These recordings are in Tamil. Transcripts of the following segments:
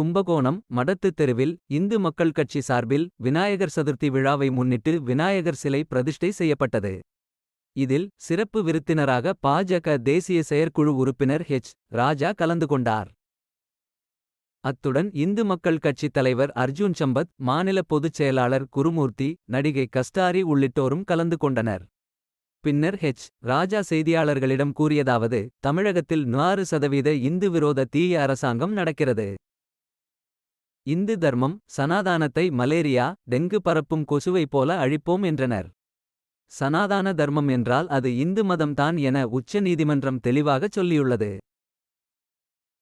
கும்பகோணம் மடத்து தெருவில் இந்து மக்கள் கட்சி சார்பில் விநாயகர் சதுர்த்தி விழாவை முன்னிட்டு விநாயகர் சிலை பிரதிஷ்டை செய்யப்பட்டது. இதில் சிறப்பு விருத்தினராக பாஜக தேசிய செயற்குழு உறுப்பினர் ஹெச். ராஜா கலந்து கொண்டார். அத்துடன் இந்து மக்கள் கட்சித் தலைவர் அர்ஜூன் சம்பத் மாநில பொதுச் செயலாளர் குருமூர்த்தி நடிகை கஸ்டாரி உள்ளிட்டோரும் கலந்து கொண்டனர். பின்னர் ஹெச். ராஜா செய்தியாளர்களிடம் கூறியதாவது தமிழகத்தில் நாறு சதவீத இந்து விரோத தீய அரசாங்கம் நடக்கிறது. இந்து தர்மம் சனாதானத்தை மலேரியா டெங்கு பரப்பும் கொசுவைப் போல அழிப்போம் என்றனர். சனாதான தர்மம் என்றால் அது இந்து மதம் தான் என உச்ச நீதிமன்றம் தெளிவாகச் சொல்லியுள்ளது.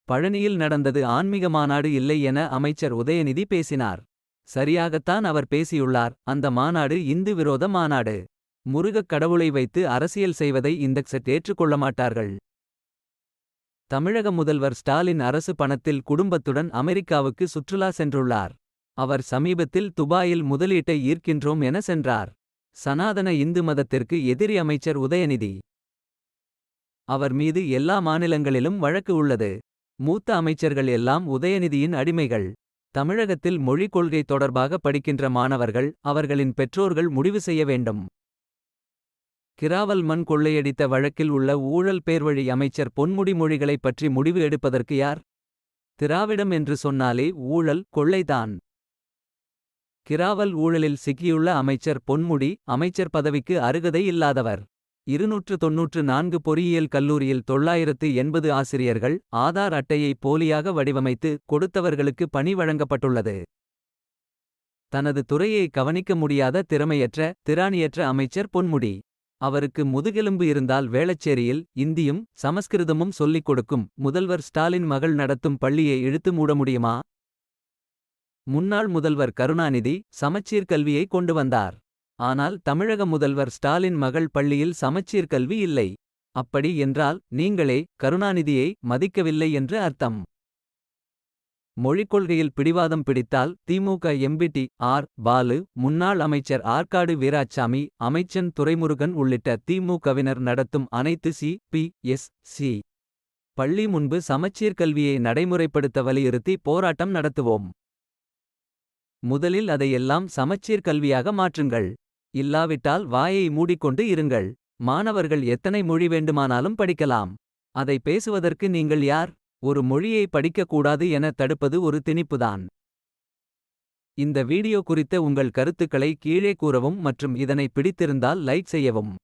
பழனியில் நடந்தது ஆன்மீக மாநாடு இல்லை என அமைச்சர் உதயநிதி பேசினார். சரியாகத்தான் அவர் பேசியுள்ளார் அந்த மாநாடு இந்து விரோத மாநாடு. முருகக் கடவுளை வைத்து அரசியல் செய்வதை இந்தக்செட் ஏற்றுக்கொள்ள மாட்டார்கள். தமிழக முதல்வர் ஸ்டாலின் அரசு பணத்தில் குடும்பத்துடன் அமெரிக்காவுக்கு சுற்றுலா சென்றுள்ளார். அவர் சமீபத்தில் துபாயில் முதலீட்டை ஈர்க்கின்றோம் என சென்றார். சனாதன இந்து மதத்திற்கு எதிரி அமைச்சர் உதயநிதி. அவர் மீது எல்லா மாநிலங்களிலும் வழக்கு உள்ளது. மூத்த அமைச்சர்கள் எல்லாம் உதயநிதியின் அடிமைகள். தமிழகத்தில் மொழிக் கொள்கை தொடர்பாக படிக்கின்ற மாணவர்கள் அவர்களின் பெற்றோர்கள் முடிவு செய்ய வேண்டும். கிராவல் மண் கொள்ளையடித்த வழக்கில் உள்ள ஊழல் பேர்வழி அமைச்சர் பொன்முடி மொழிகளைப் பற்றி முடிவு எடுப்பதற்கு யார். திராவிடம் என்று சொன்னாலே ஊழல் கொள்ளைதான். கிராவல் ஊழலில் சிக்கியுள்ள அமைச்சர் பொன்முடி அமைச்சர் பதவிக்கு அருகதை இல்லாதவர். இருநூற்று தொன்னூற்று நான்கு பொறியியல் கல்லூரியில் தொள்ளாயிரத்து எண்பது ஆசிரியர்கள் ஆதார் அட்டையை போலியாக வடிவமைத்து கொடுத்தவர்களுக்கு பணி வழங்கப்பட்டுள்ளது. தனது துறையை கவனிக்க முடியாத திறமையற்ற திராணியற்ற அமைச்சர் பொன்முடி. அவருக்கு முதுகெலும்பு இருந்தால் வேளச்சேரியில் இந்தியும் சமஸ்கிருதமும் சொல்லிக் கொடுக்கும் முதல்வர் ஸ்டாலின் மகள் நடத்தும் பள்ளியை இழுத்து மூட முடியுமா. முன்னாள் முதல்வர் கருணாநிதி சமச்சீர் கல்வியை கொண்டு வந்தார். ஆனால் தமிழக முதல்வர் ஸ்டாலின் மகள் பள்ளியில் சமச்சீர் கல்வி இல்லை. அப்படி என்றால் நீங்களே கருணாநிதியை மதிக்கவில்லை என்று அர்த்தம். மொழிக் கொள்கையில் பிடிவாதம் பிடித்தால் திமுக எம்பிடி ஆர். பாலு முன்னாள் அமைச்சர் ஆற்காடு வீராச்சாமி அமைச்சன் துரைமுருகன் உள்ளிட்ட திமுகவினர் நடத்தும் அனைத்து சி. பி. எஸ். சி. பள்ளி முன்பு சமச்சீர் கல்வியை நடைமுறைப்படுத்த வலியுறுத்தி போராட்டம் நடத்துவோம். முதலில் அதையெல்லாம் சமச்சீர் கல்வியாக மாற்றுங்கள். இல்லாவிட்டால் வாயை மூடிக்கொண்டு இருங்கள். மாணவர்கள் எத்தனை மொழி வேண்டுமானாலும் படிக்கலாம். அதை பேசுவதற்கு நீங்கள் யார். ஒரு மொழியை படிக்கக்கூடாது என தடுப்பது ஒரு திணிப்புதான். இந்த வீடியோ குறித்த உங்கள் கருத்துக்களை கீழே கூறவும் மற்றும் இதனை பிடித்திருந்தால் லைக் செய்யவும்.